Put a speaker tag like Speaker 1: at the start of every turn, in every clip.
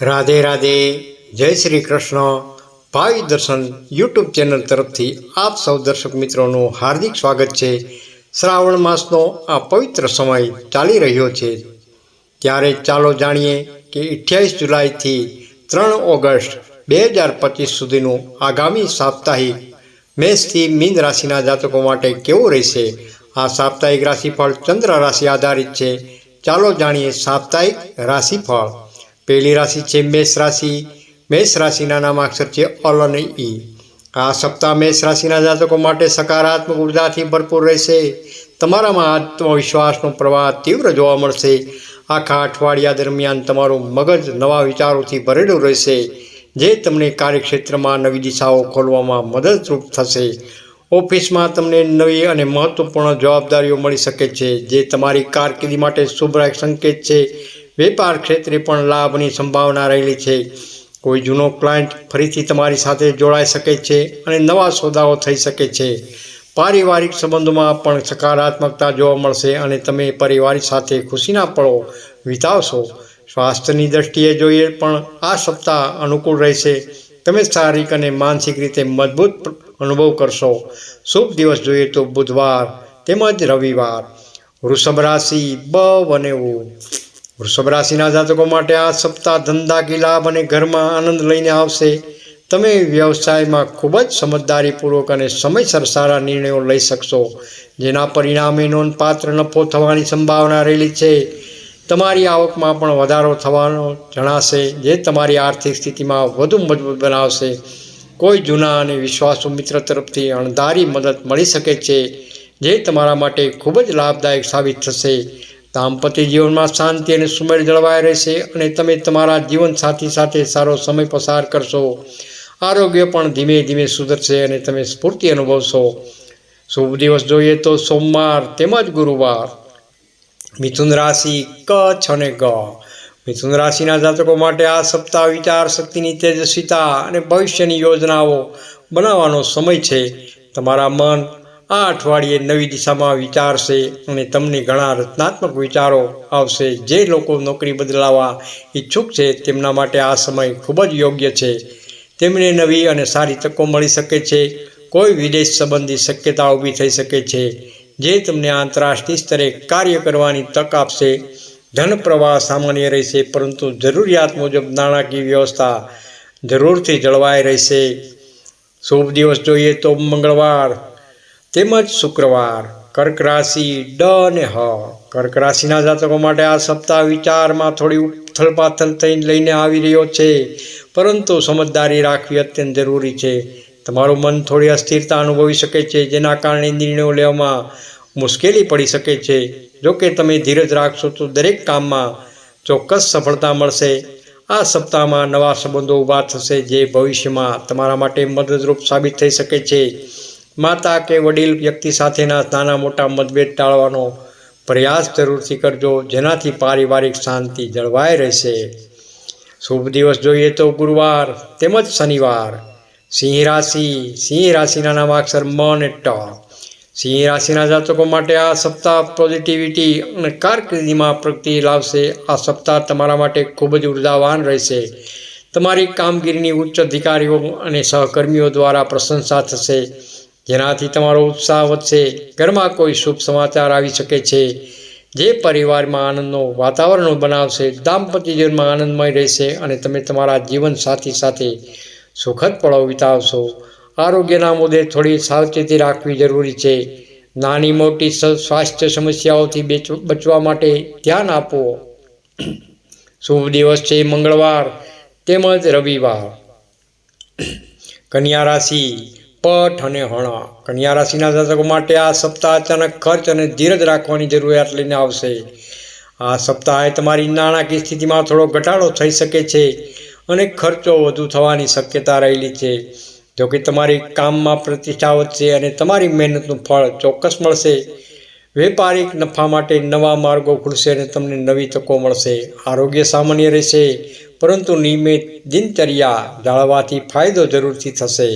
Speaker 1: રાધે રાધે, જય શ્રી કૃષ્ણ. ભાવિ દર્શન યુટ્યુબ ચેનલ તરફથી આપ સૌ દર્શક મિત્રોનું હાર્દિક સ્વાગત છે. શ્રાવણ માસનો આ પવિત્ર સમય ચાલી રહ્યો છે. ત્યારે ચાલો જાણીએ કે અઠ્યાવીસ જુલાઈથી ત્રણ ઓગસ્ટ બે હજાર પચીસ સુધીનું આગામી સાપ્તાહિક મેષથી મીન રાશિના જાતકો માટે કેવું રહેશે? આ સાપ્તાહિક રાશિફળ ચંદ્ર રાશિ આધારિત છે. ચાલો જાણીએ સાપ્તાહિક રાશિફળ. પહેલી રાશિ છે, મેષ રાશિ. મેષ રાશિના નામાક્ષર છે અલ અને ઈ આ સપ્તાહ મેષ રાશિના જાતકો માટે સકારાત્મક ઉર્જાથી ભરપૂર રહેશે. તમારામાં આત્મવિશ્વાસનો પ્રવાહ તીવ્ર જોવા મળશે. આખા અઠવાડિયા દરમિયાન તમારું મગજ નવા વિચારોથી ભરેલું રહેશે. જે તમને કાર્યક્ષેત્રમાં નવી દિશાઓ ખોલવામાં મદદરૂપ થશે. ઓફિસમાં તમને નવી અને મહત્વપૂર્ણ જવાબદારીઓ મળી શકે છે, જે તમારી કારકિર્દી માટે શુભ સંકેત છે. વેપાર ક્ષેત્રે પણ લાભની સંભાવના રહેલી છે. કોઈ જૂનો ક્લાયન્ટ ફરીથી તમારી સાથે જોડાઈ શકે છે અને નવા સોદાઓ થઈ શકે છે. પારિવારિક સંબંધોમાં પણ સકારાત્મકતા જોવા મળશે અને તમે પરિવાર સાથે ખુશીના પળો વિતાવશો. સ્વાસ્થ્યની દ્રષ્ટિએ જોઈએ પણ આ સપ્તાહ અનુકૂળ રહેશે. તમે શારીરિક અને માનસિક રીતે મજબૂત અનુભવ કરશો. શુભ દિવસ જોઈએ તો બુધવાર તેમજ રવિવાર. વૃષભ રાશિ બ અને ઉ. વૃષભ રાશિના જાતકો માટે આ સપ્તાહ ધંધાકી લાભ અને ઘરમાં આનંદ લઈને આવશે. તમે વ્યવસાયમાં ખૂબ જ સમજદારીપૂર્વક અને સમયસર સારા નિર્ણયો લઈ શકશો, જેના પરિણામે નોંધપાત્ર નફો થવાની સંભાવના રહેલી છે. તમારી આવકમાં પણ વધારો થવાનો જણાશે, જે તમારી આર્થિક સ્થિતિમાં વધુ મજબૂત બનાવશે. કોઈ જૂના અને વિશ્વાસુ મિત્ર તરફથી અણધારી મદદ મળી શકે છે, જે તમારા માટે ખૂબ જ લાભદાયક સાબિત થશે. દાંપત્ય જીવનમાં શાંતિ અને સુમેળ જળવાઈ રહેશે અને તમે તમારા જીવનસાથી સાથે સારો સમય પસાર કરશો. આરોગ્ય પણ ધીમે ધીમે સુધરશે અને તમે સ્ફૂર્તિ અનુભવશો. શુભ દિવસ જોઈએ તો સોમવાર તેમજ ગુરુવાર. મિથુન રાશિ કચ્છ અને ગ. મિથુન રાશિના જાતકો માટે આ સપ્તાહ વિચાર શક્તિની તેજસ્વીતા અને ભવિષ્યની યોજનાઓ બનાવવાનો સમય છે. તમારા મન આ અઠવાડિયે નવી દિશામાં વિચારશે અને તમને ઘણા રચનાત્મક વિચારો આવશે. જે લોકો નોકરી બદલાવા ઈચ્છુક છે, તેમના માટે આ સમય ખૂબ જ યોગ્ય છે. તેમને નવી અને સારી તકો મળી શકે છે. કોઈ વિદેશ સંબંધી શક્યતા ઊભી થઈ શકે છે, જે તમને આંતરરાષ્ટ્રીય સ્તરે કાર્ય કરવાની તક આપશે. ધન પ્રવાહ સામાન્ય રહેશે, પરંતુ જરૂરિયાત મુજબ નાણાકીય વ્યવસ્થા જરૂરથી જળવાઈ રહેશે. શુભ દિવસ જોઈએ તો મંગળવાર. તેમજ શુક્રવાર, કર્ક રાશિ, ડ અને હ. કર્ક રાશિના જાતકો માટે આ સપ્તાહ વિચારમાં થોડી ઉથલપાથલ થઈને લઈને આવી રહ્યો છે. પરંતુ સમજદારી રાખવી અત્યંત જરૂરી છે. તમારું મન થોડી અસ્થિરતા અનુભવી શકે છે, જેના કારણે નિર્ણયો લેવામાં મુશ્કેલી પડી શકે છે. જો કે તમે ધીરજ રાખશો તો દરેક કામમાં ચોક્કસ સફળતા મળશે. આ સપ્તાહમાં નવા સંબંધો ઊભા થશે, જે ભવિષ્યમાં તમારા માટે મદદરૂપ સાબિત થઈ શકે છે. માતા કે વડીલ વ્યક્તિ સાથેના નાના મોટા મતભેદ ટાળવાનો પ્રયાસ જરૂરથી કરજો, જેનાથી પારિવારિક શાંતિ જળવાઈ રહેશે. શુભ દિવસ જોઈએ તો ગુરુવાર, તેમજ શનિવાર. સિંહ રાશિ, સિંહ રાશિના નામાક્ષર મ અને ટ. સિંહ રાશિના જાતકો માટે આ સપ્તાહ પોઝિટિવિટી અને કારકિર્દીમાં પ્રગતિ લાવશે. આ સપ્તાહ તમારા માટે ખૂબ જ ઉર્જાવાન રહેશે. તમારી કામગીરીની ઉચ્ચ અધિકારીઓ અને સહકર્મીઓ દ્વારા પ્રશંસા થશે. જેનાથી તમારો ઉત્સાહ વધશે, ઘરમાં કોઈ શુભ સમાચાર આવી શકે છે, જે પરિવારમાં આનંદનો વાતાવરણ બનાવશે, દાંપત્ય જીવનમાં આનંદમય રહેશે અને તમે તમારા જીવન સાથી સાથે સુખદ પળો વિતાવશો. આરોગ્યના મુદ્દે થોડી સાવચેતી રાખવી જરૂરી છે. નાની મોટી સ્વાસ્થ્ય સમસ્યાઓથી બચવા માટે ધ્યાન આપો. શુભ દિવસ છે મંગળવાર તેમજ રવિવાર. કન્યા રાશિ પઠ અને હણા. કન્યા રાશિના જાતકો માટે આ સપ્તાહ અચાનક ખર્ચ અને ધીરજ રાખવાની જરૂરિયાત લઈને આવશે. આ સપ્તાહે તમારી નાણાકીય સ્થિતિમાં થોડો ઘટાડો થઈ શકે છે અને ખર્ચો વધુ થવાની શક્યતા રહેલી છે. જોકે તમારી કામમાં પ્રતિષ્ઠા વધશે અને તમારી મહેનતનું ફળ ચોક્કસ મળશે. વેપારિક નફા માટે નવા માર્ગો ખુલશે અને તમને નવી તકો મળશે. આરોગ્ય સામાન્ય રહેશે, પરંતુ નિયમિત દિનચર્યા જાળવવાથી ફાયદો જરૂરથી થશે.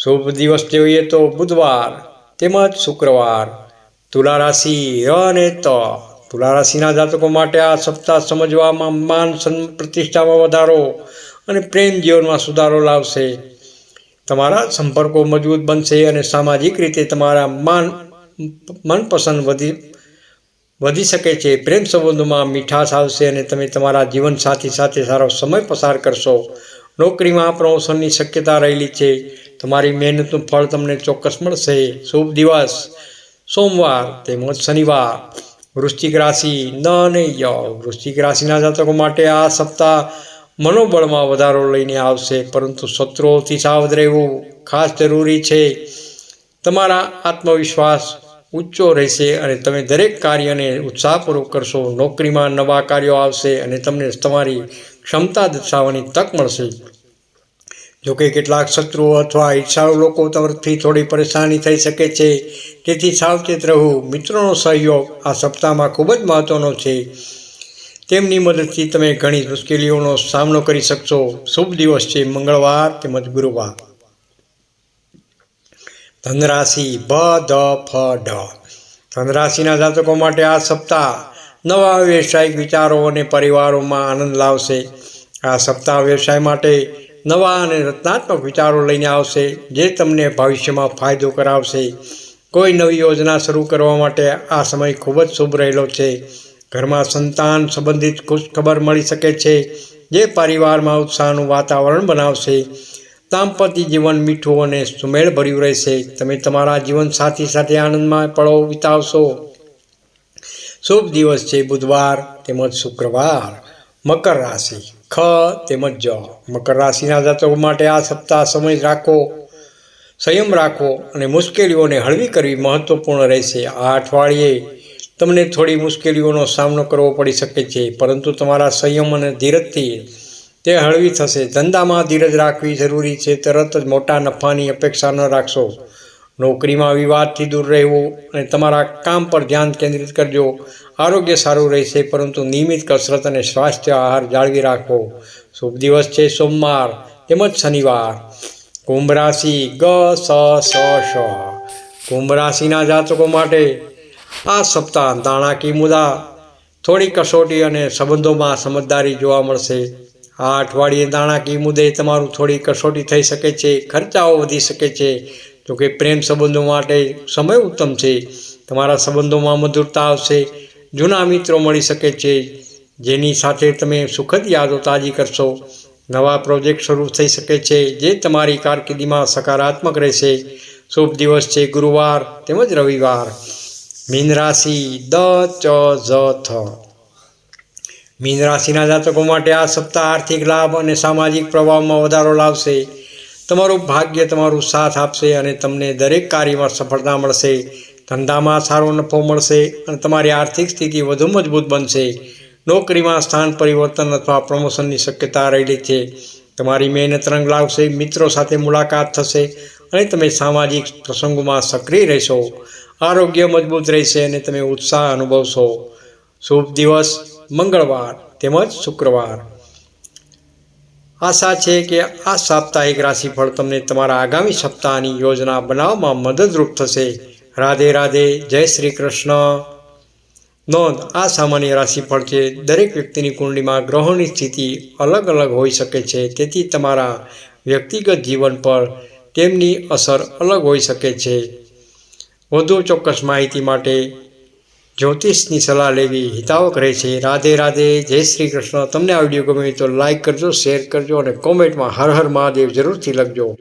Speaker 1: શુભ દિવસ જોઈએ તો બુધવાર તેમજ શુક્રવાર. તુલા રાશિ ર અને ત. તુલા રાશિના જાતકો માટે આ સપ્તાહ સમજવામાં માન પ્રતિષ્ઠામાં વધારો અને પ્રેમ જીવનમાં સુધારો લાવશે. તમારા સંપર્કો મજબૂત બનશે અને સામાજિક રીતે તમારા માન, મનપસંદ વધી વધી શકે છે. પ્રેમ સંબંધોમાં મીઠાશ આવશે અને તમે તમારા જીવનસાથી સાથે સારો સમય પસાર કરશો. નોકરીમાં પ્રમોશનની શક્યતા રહેલી છે. તમારી મહેનતનું ફળ તમને ચોક્કસ મળશે. શુભ દિવસ. સોમવાર તેમજ શનિવાર. વૃશ્ચિક રાશિ ન અને ય. વૃશ્ચિક રાશિના જાતકો માટે આ સપ્તાહ મનોબળમાં વધારો લઈને આવશે, પરંતુ શત્રુઓથી સાવધ રહેવું ખાસ જરૂરી છે. તમારા આત્મવિશ્વાસ ઊંચો રહેશે અને તમે દરેક કાર્યને ઉત્સાહપૂર્વક કરશો. નોકરીમાં નવા કાર્યો આવશે અને તમને તમારી ક્ષમતા દર્શાવવાની તક મળશે. જોકે કેટલાક શત્રુઓ અથવા ઈચ્છાળુ લોકો તરફથી થોડી પરેશાની થઈ શકે છે. તેથી સાવચેત રહેવું મિત્રોનો સહયોગ આ સપ્તાહમાં ખૂબ જ મહત્ત્વનો છે. તેમની મદદથી તમે ઘણી મુશ્કેલીઓનો સામનો કરી શકશો. શુભ દિવસ છે. મંગળવાર તેમજ ગુરુવાર. ધનરાશિ ભ ધ, ફ ઢ ધનરાશિના જાતકો માટે આ સપ્તાહ નવા વ્યવસાયિક વિચારો અને પરિવારોમાં આનંદ લાવશે. આ સપ્તાહ વ્યવસાય માટે નવા અને રચનાત્મક વિચારો લઈને આવશે, જે તમને ભવિષ્યમાં ફાયદો કરાવશે. કોઈ નવી યોજના શરૂ કરવા માટે આ સમય ખૂબ જ શુભ રહેલો છે. ઘરમાં સંતાન સંબંધિત ખુશખબર મળી શકે છે, જે પરિવારમાં ઉત્સાહનું વાતાવરણ બનાવશે. દાંપત્ય જીવન મીઠું અને સુમેળભર્યું રહેશે. તમે તમારા જીવનસાથી સાથે આનંદમાં પળો વિતાવશો. શુભ દિવસ છે બુધવાર તેમજ શુક્રવાર. મકર રાશિ. ખ તેમજ જ. મકર રાશિના જાતકો માટે આ સપ્તાહ સમય રાખો, સંયમ રાખો અને મુશ્કેલીઓને હળવી કરવી મહત્વપૂર્ણ રહેશે. આ અઠવાડિયે તમને થોડી મુશ્કેલીઓનો સામનો કરવો પડી શકે છે, પરંતુ તમારા સંયમ અને ધીરજથી તે હળવી થશે. ધંધામાં ધીરજ રાખવી જરૂરી છે. તરત જ મોટા નફાની અપેક્ષા ન રાખશો. નોકરીમાં વિવાદથી દૂર રહેવું અને તમારા કામ પર ધ્યાન કેન્દ્રિત કરજો. આરોગ્ય સારું રહેશે, પરંતુ નિયમિત કસરત અને સ્વાસ્થ્ય આહાર જાળવી રાખો. શુભ દિવસ છે સોમવાર, તેમજ શનિવાર. કુંભ રાશિ ગ, સ સ શ કુંભ રાશિના જાતકો માટે આ સપ્તાહ નાણાકીય મુદ્દા. થોડી કસોટી અને સંબંધોમાં સમજદારી જોવા મળશે. આ અઠવાડિયે નાણાકીય મુદ્દે તમારું થોડી કસોટી થઈ શકે છે, ખર્ચાઓ વધી શકે છે. જોકે પ્રેમ સંબંધો માટે સમય ઉત્તમ છે. તમારા સંબંધોમાં મધુરતા આવશે. જૂના મિત્રો મળી શકે છે. જેની સાથે તમે સુખદ યાદો તાજી કરશો. નવા પ્રોજેક્ટ શરૂ થઈ શકે છે, જે તમારી કારકિર્દીમાં સકારાત્મક રહેશે. શુભ દિવસ છે, ગુરુવાર તેમજ રવિવાર. મીન રાશિ દ, ચ જ થ. મીન રાશિના જાતકો માટે આ સપ્તાહ આર્થિક લાભ અને સામાજિક પ્રભાવમાં વધારો લાવશે. તમારું ભાગ્ય તમારું સાથ આપશે અને તમને દરેક કાર્યમાં સફળતા મળશે. ધંધામાં સારો નફો મળશે અને તમારી આર્થિક સ્થિતિ વધુ મજબૂત બનશે. નોકરીમાં સ્થાન પરિવર્તન અથવા પ્રમોશનની શક્યતા રહેલી છે. તમારી મહેનત રંગ લાવશે, મિત્રો સાથે મુલાકાત થશે અને તમે સામાજિક પ્રસંગોમાં સક્રિય રહેશો. આરોગ્ય મજબૂત રહેશે અને તમે ઉત્સાહ અનુભવશો. શુભ દિવસ, મંગળવાર તેમજ શુક્રવાર. આશા છે કે આ સાપ્તાહિક રાશિફળ તમને તમારા આગામી સપ્તાહની યોજના બનાવવામાં મદદરૂપ થશે. રાધે રાધે, જય શ્રી કૃષ્ણ. નોંધ, આ સામાન્ય રાશિફળ છે. દરેક વ્યક્તિની કુંડલીમાં ગ્રહોની સ્થિતિ અલગ અલગ હોઈ શકે છે. તેથી તમારા વ્યક્તિગત જીવન પર તેમની અસર અલગ હોઈ શકે છે. વધુ ચોક્કસ માહિતી માટે જ્યોતિષની સલાહ લેવી હિતાવક રહે છે. રાધે રાધે, જય શ્રી કૃષ્ણ. તમને આ વીડિયો ગમે તો લાઇક કરજો શેર કરજો અને કોમેન્ટમાં હર હર મહાદેવ જરૂરથી લખજો.